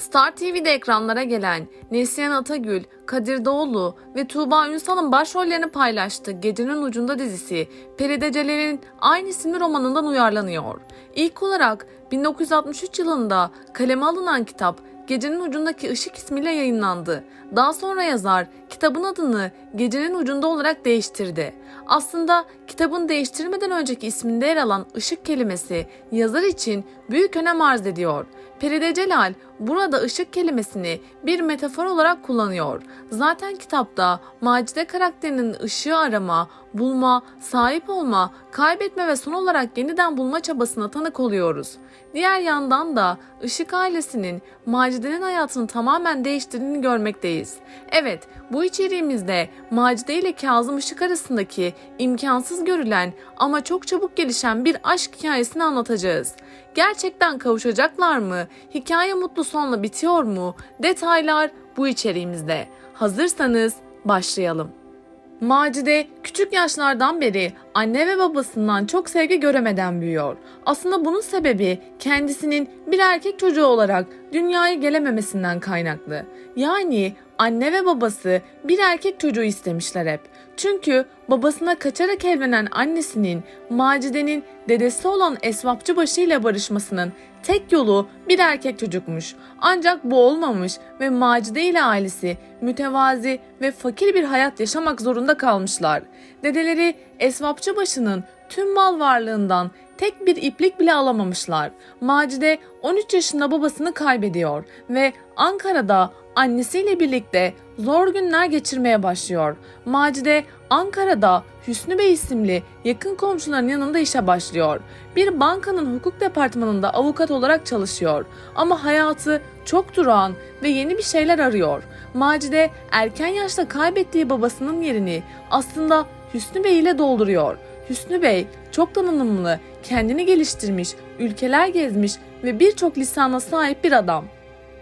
Star TV'de ekranlara gelen Neslihan Atagül, Kadir Doğulu ve Tuğba Ünsal'ın başrollerini paylaştığı Gecenin Ucunda dizisi Peride Celal'in aynı isimli romanından uyarlanıyor. İlk olarak 1963 yılında kaleme alınan kitap Gecenin Ucundaki Işık ismiyle yayınlandı. Daha sonra yazar kitabın adını Gecenin Ucunda olarak değiştirdi. Aslında kitabın değiştirmeden önceki isminde yer alan ışık kelimesi yazar için büyük önem arz ediyor. Peride Celal burada ışık kelimesini bir metafor olarak kullanıyor. Zaten kitapta Macide karakterinin ışığı arama, bulma, sahip olma, kaybetme ve son olarak yeniden bulma çabasına tanık oluyoruz. Diğer yandan da Işık ailesinin Macide'nin hayatını tamamen değiştirdiğini görmekteyiz. Evet, bu içeriğimizde Macide ile Kazım Işık arasındaki imkansız görülen ama çok çabuk gelişen bir aşk hikayesini anlatacağız. Gerçekten kavuşacaklar mı? Hikaye mutlu sonla bitiyor mu? Detaylar bu içeriğimizde. Hazırsanız başlayalım. Macide küçük yaşlardan beri anne ve babasından çok sevgi göremeden büyüyor. Aslında bunun sebebi kendisinin bir erkek çocuğu olarak dünyaya gelememesinden kaynaklı. Yani anne ve babası bir erkek çocuğu istemişler hep. Çünkü babasına kaçarak evlenen annesinin Macide'nin dedesi olan Esvapçıbaşı ile barışmasının tek yolu bir erkek çocukmuş. Ancak bu olmamış ve Macide ile ailesi mütevazi ve fakir bir hayat yaşamak zorunda kalmışlar. Dedeleri Esvapçıbaşı'nın tüm mal varlığından tek bir iplik bile alamamışlar. Macide 13 yaşında babasını kaybediyor ve Ankara'da annesiyle birlikte zor günler geçirmeye başlıyor. Macide Ankara'da Hüsnü Bey isimli yakın komşuların yanında işe başlıyor. Bir bankanın hukuk departmanında avukat olarak çalışıyor. Ama hayatı çok durağan ve yeni bir şeyler arıyor. Macide erken yaşta kaybettiği babasının yerini aslında Hüsnü Bey ile dolduruyor. Hüsnü Bey çok donanımlı, kendini geliştirmiş, ülkeler gezmiş ve birçok lisana sahip bir adam.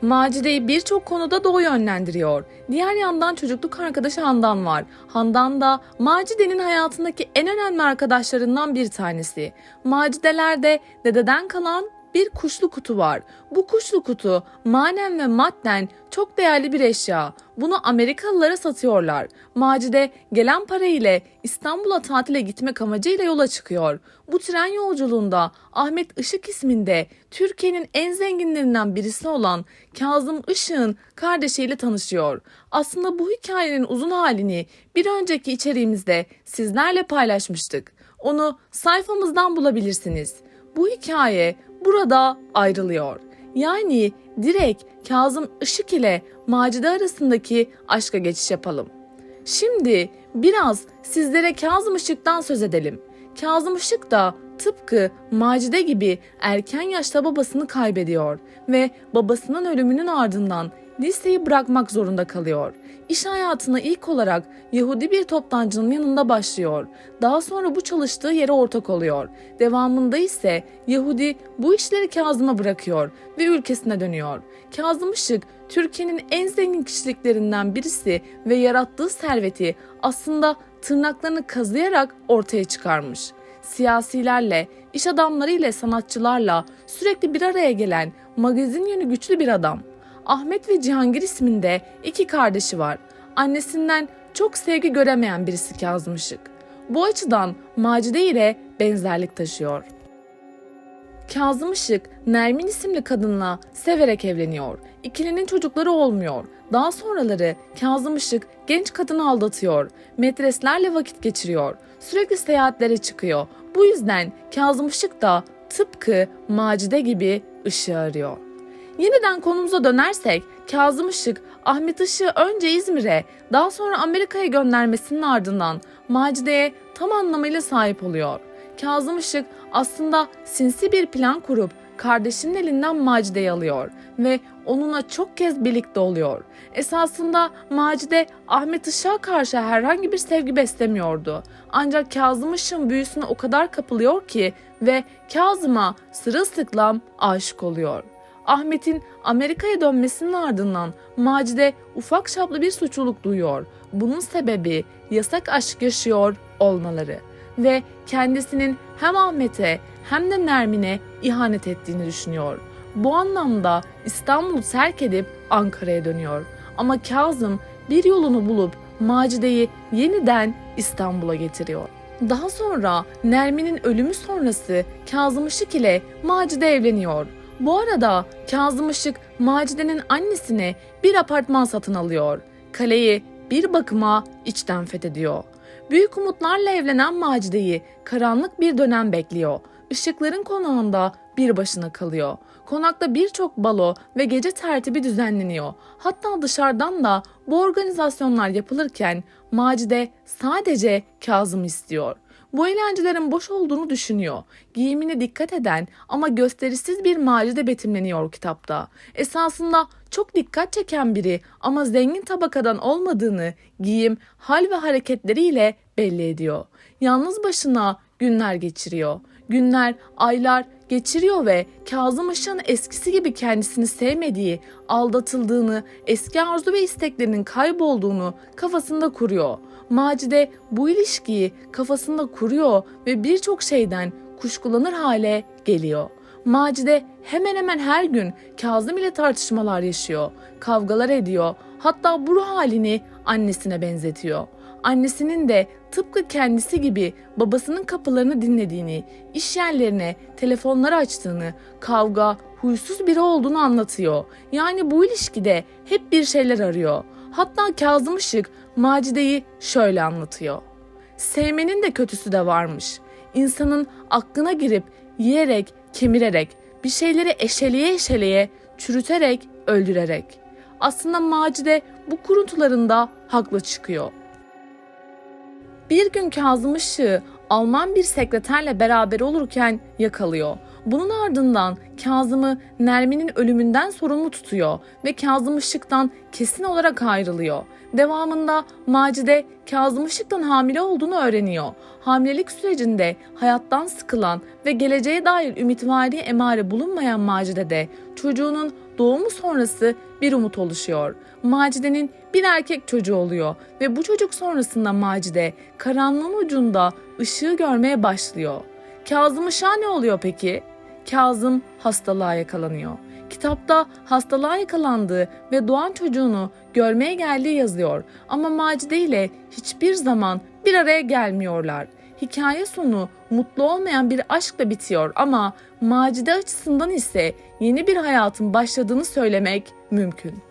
Macide'yi birçok konuda doğu yönlendiriyor. Diğer yandan çocukluk arkadaşı Handan var. Handan da Macide'nin hayatındaki en önemli arkadaşlarından bir tanesi. Macide'lerde dededen kalan bir kuşlu kutu var. Bu kuşlu kutu manen ve madden çok değerli bir eşya. Bunu Amerikalılara satıyorlar. Macide gelen para ile İstanbul'a tatile gitmek amacıyla yola çıkıyor. Bu tren yolculuğunda Ahmet Işık isminde Türkiye'nin en zenginlerinden birisi olan Kazım Işık'ın kardeşiyle tanışıyor. Aslında bu hikayenin uzun halini bir önceki içeriğimizde sizlerle paylaşmıştık. Onu sayfamızdan bulabilirsiniz. Bu hikaye burada ayrılıyor. Yani direkt Kazım Işık ile Macide arasındaki aşka geçiş yapalım. Şimdi biraz sizlere Kazım Işık'tan söz edelim. Kazım Işık da tıpkı Macide gibi erken yaşta babasını kaybediyor ve babasının ölümünün ardından liseyi bırakmak zorunda kalıyor. İş hayatına ilk olarak Yahudi bir toptancının yanında başlıyor. Daha sonra bu çalıştığı yere ortak oluyor. Devamında ise Yahudi bu işleri Kazım'a bırakıyor ve ülkesine dönüyor. Kazım Işık Türkiye'nin en zengin kişiliklerinden birisi ve yarattığı serveti aslında tırnaklarını kazıyarak ortaya çıkarmış. Siyasilerle, iş adamlarıyla, sanatçılarla sürekli bir araya gelen magazin yönü güçlü bir adam. Ahmet ve Cihangir isminde iki kardeşi var. Annesinden çok sevgi göremeyen birisi Kazım Işık. Bu açıdan Macide ile benzerlik taşıyor. Kazım Işık, Nermin isimli kadınla severek evleniyor. İkilinin çocukları olmuyor. Daha sonraları Kazım Işık genç kadını aldatıyor. Metreslerle vakit geçiriyor. Sürekli seyahatlere çıkıyor. Bu yüzden Kazım Işık da tıpkı Macide gibi ışığı arıyor. Yeniden konumuza dönersek Kazım Işık, Ahmet Işık'ı önce İzmir'e daha sonra Amerika'ya göndermesinin ardından Macide'ye tam anlamıyla sahip oluyor. Kazım Işık aslında sinsi bir plan kurup kardeşinin elinden Macide'yi alıyor ve onunla çok kez birlikte oluyor. Esasında Macide Ahmet Işık'a karşı herhangi bir sevgi beslemiyordu. Ancak Kazım Işık'ın büyüsüne o kadar kapılıyor ki ve Kazım'a sırılsıklam aşık oluyor. Ahmet'in Amerika'ya dönmesinin ardından Macide ufak çaplı bir suçluluk duyuyor. Bunun sebebi yasak aşk yaşıyor olmaları ve kendisinin hem Ahmet'e hem de Nermin'e ihanet ettiğini düşünüyor. bu anlamda İstanbul'u terk edip Ankara'ya dönüyor. Ama Kazım bir yolunu bulup Macide'yi yeniden İstanbul'a getiriyor. Daha sonra Nermin'in ölümü sonrası Kazım Işık ile Macide evleniyor. Bu arada Kazım Işık Macide'nin annesine bir apartman satın alıyor. Kaleyi bir bakıma içten fethediyor. Büyük umutlarla evlenen Macide'yi karanlık bir dönem bekliyor. Işıkların konağında bir başına kalıyor. Konakta birçok balo ve gece tertibi düzenleniyor. Hatta dışarıdan da bu organizasyonlar yapılırken Macide sadece Kazım istiyor. Bu eğlencelerin boş olduğunu düşünüyor. Giyimine dikkat eden ama gösterişsiz bir Macide betimleniyor kitapta. Esasında çok dikkat çeken biri ama zengin tabakadan olmadığını giyim, hal ve hareketleriyle belli ediyor. Yalnız başına günler geçiriyor. Günler, aylar geçiriyor ve Kazım Işık'ın eskisi gibi kendisini sevmediği, aldatıldığını, eski arzu ve isteklerinin kaybolduğunu kafasında kuruyor. Macide bu ilişkiyi kafasında kuruyor ve birçok şeyden kuşkulanır hale geliyor. Macide hemen hemen her gün Kazım ile tartışmalar yaşıyor, kavgalar ediyor. Hatta bu ruh halini annesine benzetiyor. Annesinin de tıpkı kendisi gibi babasının kapılarını dinlediğini, iş yerlerine telefonları açtığını, kavga, huysuz biri olduğunu anlatıyor. Yani bu ilişkide hep bir şeyler arıyor. Hatta Kazım Işık Macide'yi şöyle anlatıyor. Sevmenin de kötüsü de varmış. İnsanın aklına girip yiyerek, kemirerek, bir şeyleri eşeleye eşeleye, çürüterek, öldürerek. Aslında Macide bu kuruntularında haklı çıkıyor. Bir gün Kazım Işık'ı Alman bir sekreterle beraber olurken yakalıyor. Bunun ardından Kazım'ı Nermin'in ölümünden sorumlu tutuyor ve Kazım Işık'tan kesin olarak ayrılıyor. Devamında Macide Kazım Işık'tan hamile olduğunu öğreniyor. Hamilelik sürecinde hayattan sıkılan ve geleceğe dair ümitvari emare bulunmayan Macide'de çocuğunun doğumu sonrası bir umut oluşuyor. Macide'nin bir erkek çocuğu oluyor ve bu çocuk sonrasında Macide karanlığın ucunda ışığı görmeye başlıyor. Kazım Işık'a ne oluyor peki? Kazım hastalığa yakalanıyor. Kitapta hastalığa yakalandığı ve doğan çocuğunu görmeye geldiği yazıyor ama Macide ile hiçbir zaman bir araya gelmiyorlar. Hikaye sonu mutlu olmayan bir aşkla bitiyor ama Macide açısından ise yeni bir hayatın başladığını söylemek mümkün.